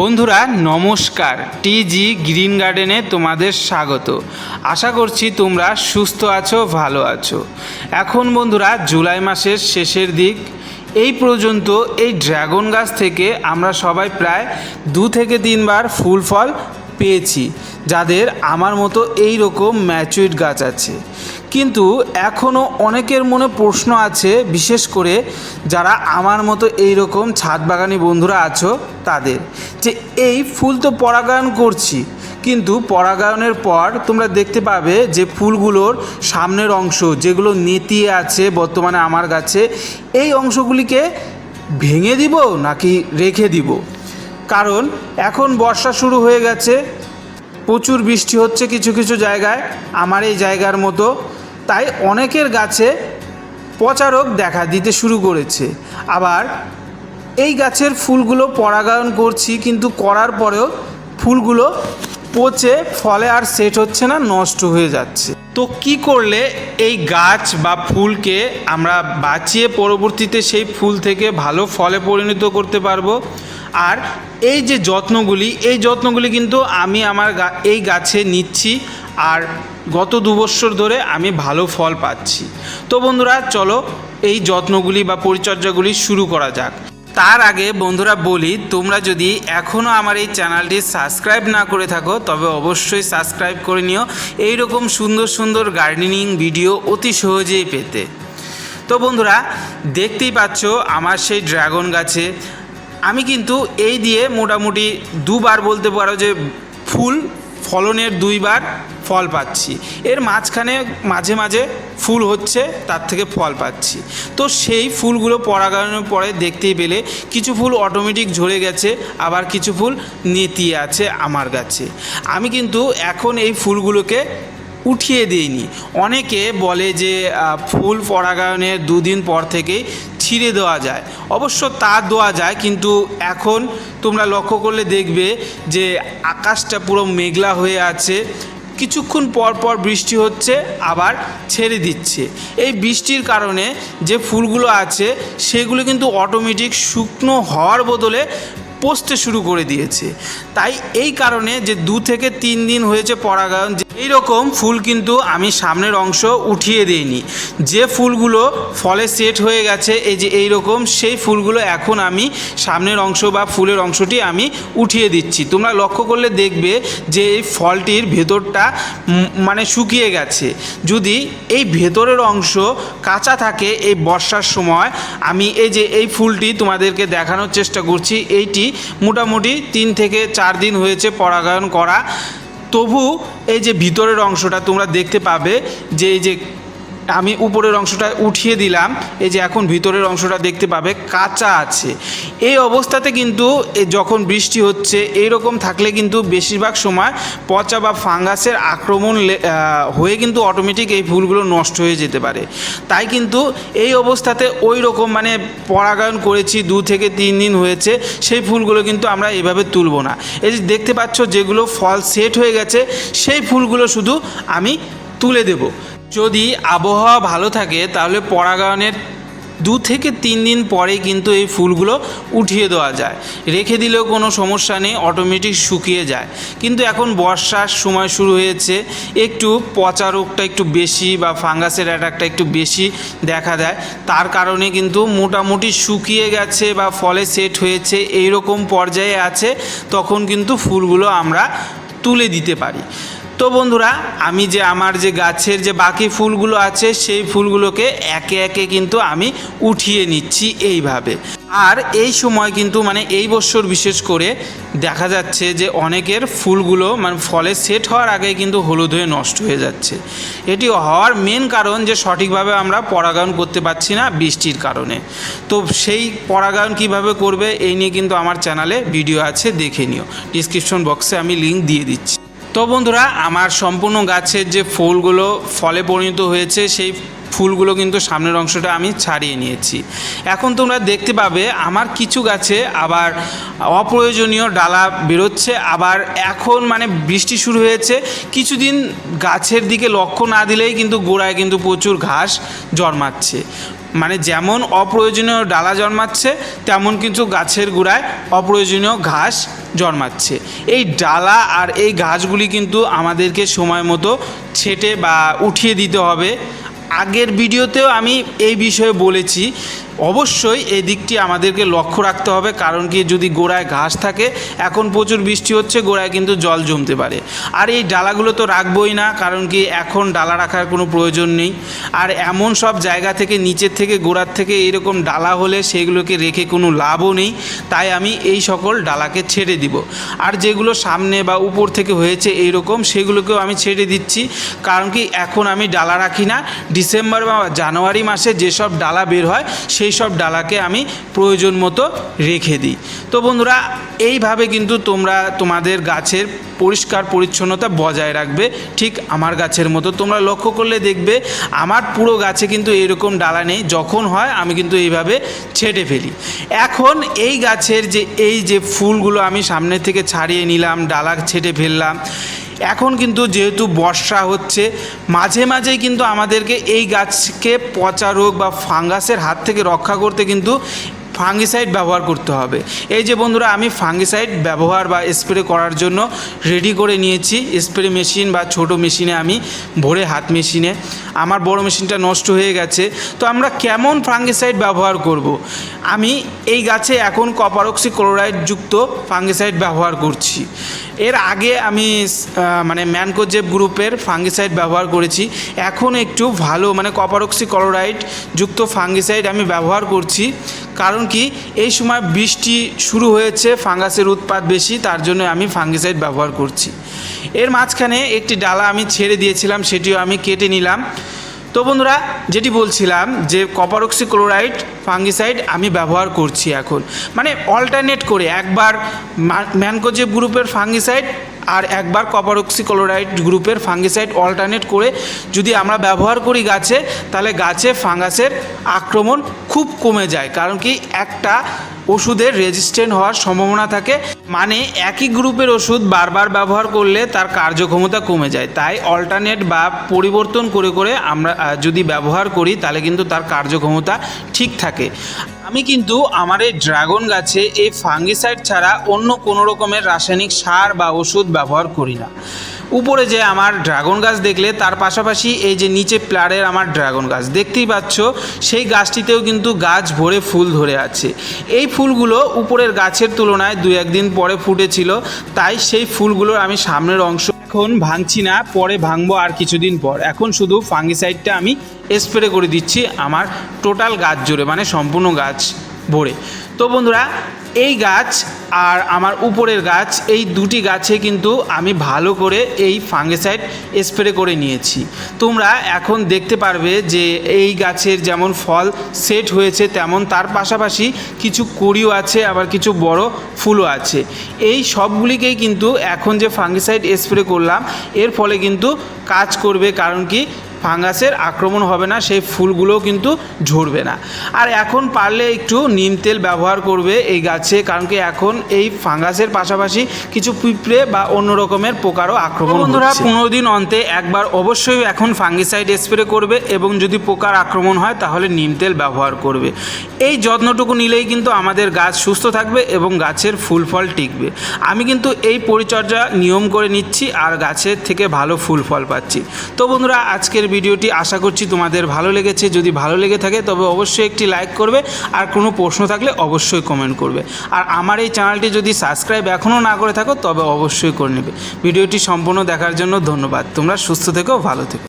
বন্ধুরা, নমস্কার। টিজি গ্রিন গার্ডেনে তোমাদের স্বাগত। আশা করছি তোমরা সুস্থ আছো, ভালো আছো। এখন বন্ধুরা, জুলাই মাসের শেষের দিক। এই পর্যন্ত এই ড্রাগন গাছ থেকে আমরা সবাই প্রায় দু থেকে তিনবার ফুল ফল পেয়েছি, যাদের আমার মতো এই রকম ম্যাচুইড গাছ আছে। কিন্তু এখনও অনেকের মনে প্রশ্ন আছে, বিশেষ করে যারা আমার মতো এই রকম ছাদ বাগানি বন্ধুরা আছো, তাদের। যে এই ফুল তো পরাগায়ন করছি, কিন্তু পরাগায়নের পর তোমরা দেখতে পাবে যে ফুলগুলোর সামনের অংশ, যেগুলো নেতিয়ে আছে বর্তমানে আমার গাছে, এই অংশগুলিকে ভেঙে দিব নাকি রেখে দিব? কারণ এখন বর্ষা শুরু হয়ে গেছে প্রচুর বৃষ্টি হচ্ছে কিছু কিছু জায়গায়, আমার এই জায়গার মতো। তাই অনেকের গাছে পচা রোগ দেখা দিতে শুরু করেছে। আবার এই গাছের ফুলগুলো পরাগায়ন করছি, কিন্তু করার পরেও ফুলগুলো পচে, ফলে আর সেট হচ্ছে না, নষ্ট হয়ে যাচ্ছে। তো কি করলে এই গাছ বা ফুলকে আমরা বাঁচিয়ে পরবর্তীতে সেই ফুল থেকে ভালো ফলে পরিণত করতে পারব? আর এই যে যত্নগুলি, এই যত্নগুলি কিন্তু আমি আমার এই গাছে নিচ্ছি আর গত দু বছর ধরে আমি ভালো ফল পাচ্ছি। তো বন্ধুরা, চলো এই যত্নগুলি বা পরিচর্যাগুলি শুরু করা যাক। তার আগে বন্ধুরা বলি, তোমরা যদি এখনও আমার এই চ্যানেলটি সাবস্ক্রাইব না করে থাকো, তবে অবশ্যই সাবস্ক্রাইব করে নিও। এই রকম সুন্দর সুন্দর গার্ডেনিং ভিডিও অতি সহজেই পেতে। তো বন্ধুরা, দেখতেই পাচ্ছ আমার সেই ড্রাগন গাছে আমি কিন্তু এই দিয়ে মোটামুটি দুবার বলতে পারো যে ফুল ফলনের দুইবার ফল পাচ্ছি। এর মাঝখানে মাঝে মাঝে ফুল হচ্ছে, তার থেকে ফল পাচ্ছি। তো সেই ফুলগুলো পরাগায়নের পরে দেখতেই পেলে কিছু ফুল অটোমেটিক ঝরে গেছে, আবার কিছু ফুল নেতিয়ে আছে আমার গাছে আমি কিন্তু এখন এই ফুলগুলোকে উঠিয়ে দিইনি। অনেকে বলে যে ফুল পরাগায়নের দুদিন পর থেকেই ছিঁড়ে দেওয়া যায়। অবশ্য তা দেওয়া যায়, কিন্তু এখন তোমরা লক্ষ্য করলে দেখবে যে, আকাশটা পুরো মেঘলা হয়ে আছে। কিছুক্ষণ পর পর বৃষ্টি হচ্ছে, আবার ছেড়ে দিচ্ছে। এই বৃষ্টির কারণে যে ফুলগুলো আছে, সেগুলো কিন্তু অটোমেটিক শুকনো হওয়ার বদলে পচতে শুরু করে দিয়েছে। তাই এই কারণে যে দু থেকে তিন দিন হয়েছে পরাগায়ন এই রকম ফুল কিন্তু আমি সামনের অংশ উঠিয়ে দিইনি। যে ফুলগুলো ফলে সেট হয়ে গেছে, এই যে এই রকম সেই ফুলগুলো এখন আমি সামনের অংশ বা ফুলের অংশটি আমি উঠিয়ে দিচ্ছি। তোমরা লক্ষ্য করলে দেখবে যে এই ফলটির ভেতরটা মানে শুকিয়ে গেছে। যদি এই ভেতরের অংশ কাঁচা থাকে এই বর্ষার সময়, আমি এই যে এই ফুলটি তোমাদেরকে দেখানোর চেষ্টা করছি, এইটি মোটামুটি তিন থেকে চার দিন হয়েছে পরাগায়ন করা। তবু এই যে ভিতরের অংশটা তোমরা দেখতে পাবে যে এই যে আমি উপরের অংশটা উঠিয়ে দিলাম। এই যে এখন ভিতরের অংশটা দেখতে পাবে, কাঁচা আছে। এই অবস্থাতে কিন্তু যখন বৃষ্টি হচ্ছে এই রকম থাকলে কিন্তু বেশিরভাগ সময় পচা বা ফাঙ্গাসের আক্রমণ হয়ে কিন্তু অটোমেটিক এই ফুলগুলো নষ্ট হয়ে যেতে পারে। তাই কিন্তু এই অবস্থাতে ওই রকম মানে পরাগায়ন করেছি, দু থেকে তিন দিন হয়েছে, সেই ফুলগুলো কিন্তু আমরা এভাবে তুলব না। এই যে দেখতে পাচ্ছ যেগুলো ফল সেট হয়ে গেছে, সেই ফুলগুলো শুধু আমি তুলে দেব। যদি আবহাওয়া ভালো থাকে, তাহলে পরাগায়নের দু থেকে তিন দিন পরে কিন্তু এই ফুলগুলো উঠিয়ে দেওয়া যায়। রেখে দিলেও কোনো সমস্যা নেই অটোমেটিক শুকিয়ে যায়। কিন্তু এখন বর্ষার সময় শুরু হয়েছে, একটু পচা রোগটা একটু বেশি বা ফাঙ্গাসের অ্যাটাকটা একটু বেশি দেখা দেয়। তার কারণে কিন্তু মোটামুটি শুকিয়ে গেছে বা ফলে সেট হয়েছে এই রকম পর্যায়ে আছে, তখন কিন্তু ফুলগুলো আমরা তুলে দিতে পারি। তো বন্ধুরা, আমি যে আমার যে গাছের যে বাকি ফুলগুলো আছে, সেই ফুলগুলোকে একে একে কিন্তু আমি উঠিয়ে নিচ্ছি এইভাবে। আর এই সময় কিন্তু মানে এই বছর বিশেষ করে দেখা যাচ্ছে যে অনেকের ফুলগুলো মানে ফলে সেট হওয়ার আগে কিন্তু হলুদ হয়ে নষ্ট হয়ে যাচ্ছে। এটি হওয়ার মেন কারণ যে সঠিকভাবে আমরা পরাগায়ন করতে পারছি না বৃষ্টির কারণে। তো সেই পরাগায়ন কীভাবে করবে এই নিয়ে কিন্তু আমার চ্যানেলে ভিডিও আছে, দেখে নিও। ডিসক্রিপশন বক্সে আমি লিঙ্ক দিয়ে দিচ্ছি। তো বন্ধুরা, আমার সম্পূর্ণ গাছের যে ফুলগুলো ফলে পরিণত হয়েছে, সেই ফুলগুলো কিন্তু সামনের অংশটা আমি ছাড়িয়ে নিয়েছি। এখন তোমরা দেখতে পাবে, আমার কিছু গাছে আবার অপ্রয়োজনীয় ডালা বেরোচ্ছে, আবার এখন মানে বৃষ্টি শুরু হয়েছে। কিছুদিন গাছের দিকে লক্ষ্য না দিলেই কিন্তু গোড়ায় কিন্তু প্রচুর ঘাস জন্মাচ্ছে। মানে যেমন অপ্রয়োজনীয় ডালা জন্মাচ্ছে, তেমন কিন্তু গাছের গোড়ায় অপ্রয়োজনীয় ঘাস জন্মাচ্ছে। এই ডালা আর এই ঘাসগুলি কিন্তু আমাদেরকে সময় মতো ছেটে বা উঠিয়ে দিতে হবে। আগের ভিডিওতেও আমি এই বিষয়ে বলেছি অবশ্যই এই দিকটি আমাদেরকে লক্ষ্য রাখতে হবে, কারণ কি যদি গোড়ায় ঘাস থাকে, এখন প্রচুর বৃষ্টি হচ্ছে, গোড়ায় কিন্তু জল জমতে পারে। আর এই ডালাগুলো তো রাখবই না, কারণ কি এখন ডালা রাখার কোনো প্রয়োজন নেই। আর এমন সব জায়গা থেকে, নিচের থেকে, গোড়ার থেকে এরকম ডালা হলে সেগুলোকে রেখে কোনো লাভও নেই, তাই আমি এই সকল ডালাকে ছেড়ে দিব। আর যেগুলো সামনে বা উপর থেকে হয়েছে এইরকম, সেগুলোকেও আমি ছেড়ে দিচ্ছি, কারণ কি এখন আমি ডালা রাখি না। ডিসেম্বর বা জানুয়ারি মাসে যেসব ডালা বের হয় সেই সব ডালাকে আমি প্রয়োজন মতো রেখে দিই। তো বন্ধুরা, এইভাবে কিন্তু তোমরা তোমাদের গাছের পরিষ্কার পরিচ্ছন্নতা বজায় রাখবে। ঠিক আমার গাছের মতো তোমরা লক্ষ্য করলে দেখবে, আমার পুরো গাছে কিন্তু এরকম ডালা নেই। যখন হয়, আমি কিন্তু এইভাবে ছেটে ফেলি। এখন এই গাছের যে, এই যে ফুলগুলো আমি সামনে থেকে ছাড়িয়ে নিলাম, ডালা ছেটে ফেললাম এখন কিন্তু যেহেতু বর্ষা হচ্ছে, মাঝে মাঝেই কিন্তু আমাদেরকে এই গাছকে পচা রোগ বা ফাঙ্গাসের হাত থেকে রক্ষা করতে কিন্তু ফাঙ্গিসাইড ব্যবহার করতে হবে। এই যে বন্ধুরা, আমি ফাঙ্গিসাইড ব্যবহার বা স্প্রে করার জন্য রেডি করে নিয়েছি। স্প্রে মেশিন বা ছোট মেশিনে আমি ভরে হাত মেশিনে আমার বড় মেশিনটা নষ্ট হয়ে গেছে। তো আমরা কেমন ফাঙ্গিসাইড ব্যবহার করব। আমি এই গাছে এখন কপারক্সি ক্লোরাইড যুক্ত ফাঙ্গিসাইড ব্যবহার করছি। এর আগে আমি মানে ম্যানকোজেব গ্রুপের ফাঙ্গিসাইড ব্যবহার করেছি। এখন একটু ভালো মানে কপারক্সি ক্লোরাইড যুক্ত ফাঙ্গিসাইড আমি ব্যবহার করছি। কারণ কি? এই সময় বৃষ্টি শুরু হয়েছে, ফাঙ্গাসের উৎপাত বেশি, তার জন্য আমি ফাঙ্গিসাইড ব্যবহার করছি। এর মাঝখানে একটি ডালা আমি ছেড়ে দিয়েছিলাম, সেটিও আমি কেটে নিলাম। তো বন্ধুরা, যেটি বলছিলাম যে কপারক্সি ক্লোরাইড ফাঙ্গিসাইড আমি ব্যবহার করছি এখন। মানে অল্টারনেট করে একবার ম্যানকোজেব গ্রুপের ফাঙ্গিসাইড আর একবার কপারক্সি ক্লোরাইড গ্রুপের ফাঙ্গিসাইড অল্টারনেট করে যদি আমরা ব্যবহার করি গাছে, তাহলে গাছে ফাঙ্গাসের আক্রমণ খুব কমে যায়। কারণ কি একটা ওষুধের রেজিস্ট্যান্ট হওয়ার সম্ভাবনা থাকে। মানে একই গ্রুপের ওষুধ বারবার ব্যবহার করলে তার কার্যক্ষমতা কমে যায়। তাই অল্টারনেট বা পরিবর্তন করে করে আমরা যদি ব্যবহার করি, তাহলে কিন্তু তার কার্যক্ষমতা ঠিক থাকে। আমি কিন্তু আমার এই ড্রাগন গাছে এই ফাঙ্গিসাইড ছাড়া অন্য কোনো রকমের রাসায়নিক সার বা ওষুধ ব্যবহার করি না। উপরে যে আমার ড্রাগন গাছ দেখলে, তার পাশাপাশি এই যে নিচে প্লারের আমার ড্রাগন গাছ, দেখতেই পাচ্ছ, সেই গাছটিতেও কিন্তু গাছ ভরে ফুল ধরে আছে। এই ফুলগুলো উপরের গাছের তুলনায় দু একদিন পরে ফুটেছিল, তাই সেই ফুলগুলোর আমি সামনের অংশ এখন ভাঙছি না, পরে ভাঙবো আর কিছুদিন পর। এখন শুধু ফাঙ্গিসাইডটা আমি স্প্রে করে দিচ্ছি আমার টোটাল গাছ জুড়ে মানে সম্পূর্ণ গাছ ভরে। তো বন্ধুরা এই গাছ আর আমার উপরের গাছ, এই দুটি গাছে কিন্তু আমি ভালো করে এই ফাঙ্গিসাইড স্প্রে করে নিয়েছি। তোমরা এখন দেখতে পারবে যে এই গাছের যেমন ফল সেট হয়েছে, তেমন তার পাশাপাশি কিছু কুড়িও আছে, আবার কিছু বড় ফুলও আছে। এই সবগুলিকেই কিন্তু এখন যে ফাঙ্গিসাইড স্প্রে করলাম, এর ফলে কিন্তু কাজ করবে। কারণ কি? ফাঙ্গাসের আক্রমণ হবে না সেই ফুলগুলোও কিন্তু ঝরবে না। আর এখন পারলে একটু নিম তেল ব্যবহার করবে এই গাছে কারণ কি এখন এই ফাঙ্গাসের পাশাপাশি কিছু পিঁপড়ে বা অন্য রকমের পোকারও আক্রমণ বন্ধুরা পনেরো দিন অন্তে একবার অবশ্যই এখন ফাঙ্গিসাইড স্প্রে করবে এবং যদি পোকার আক্রমণ হয় তাহলে নিম তেল ব্যবহার করবে। এই যত্নটুকু নিলেই কিন্তু আমাদের গাছ সুস্থ থাকবে এবং গাছের ফুল ফল টিকবে। আমি কিন্তু এই পরিচর্যা নিয়ম করে নিচ্ছি আর গাছের থেকে ভালো ফুল ফল পাচ্ছি। তো বন্ধুরা আজকের ভিডিওটি আশা করছি তোমাদের ভালো লেগেছে। যদি ভালো লেগে থাকে, তবে অবশ্যই একটি লাইক করবে। আর কোনো প্রশ্ন থাকলে অবশ্যই কমেন্ট করবে। আর আমার এই চ্যানেলটি যদি সাবস্ক্রাইব এখনও না করে থাকো, তবে অবশ্যই করে নেবে। ভিডিওটি সম্পূর্ণ দেখার জন্য ধন্যবাদ। তোমরা সুস্থ থেকো, ভালো থেকো।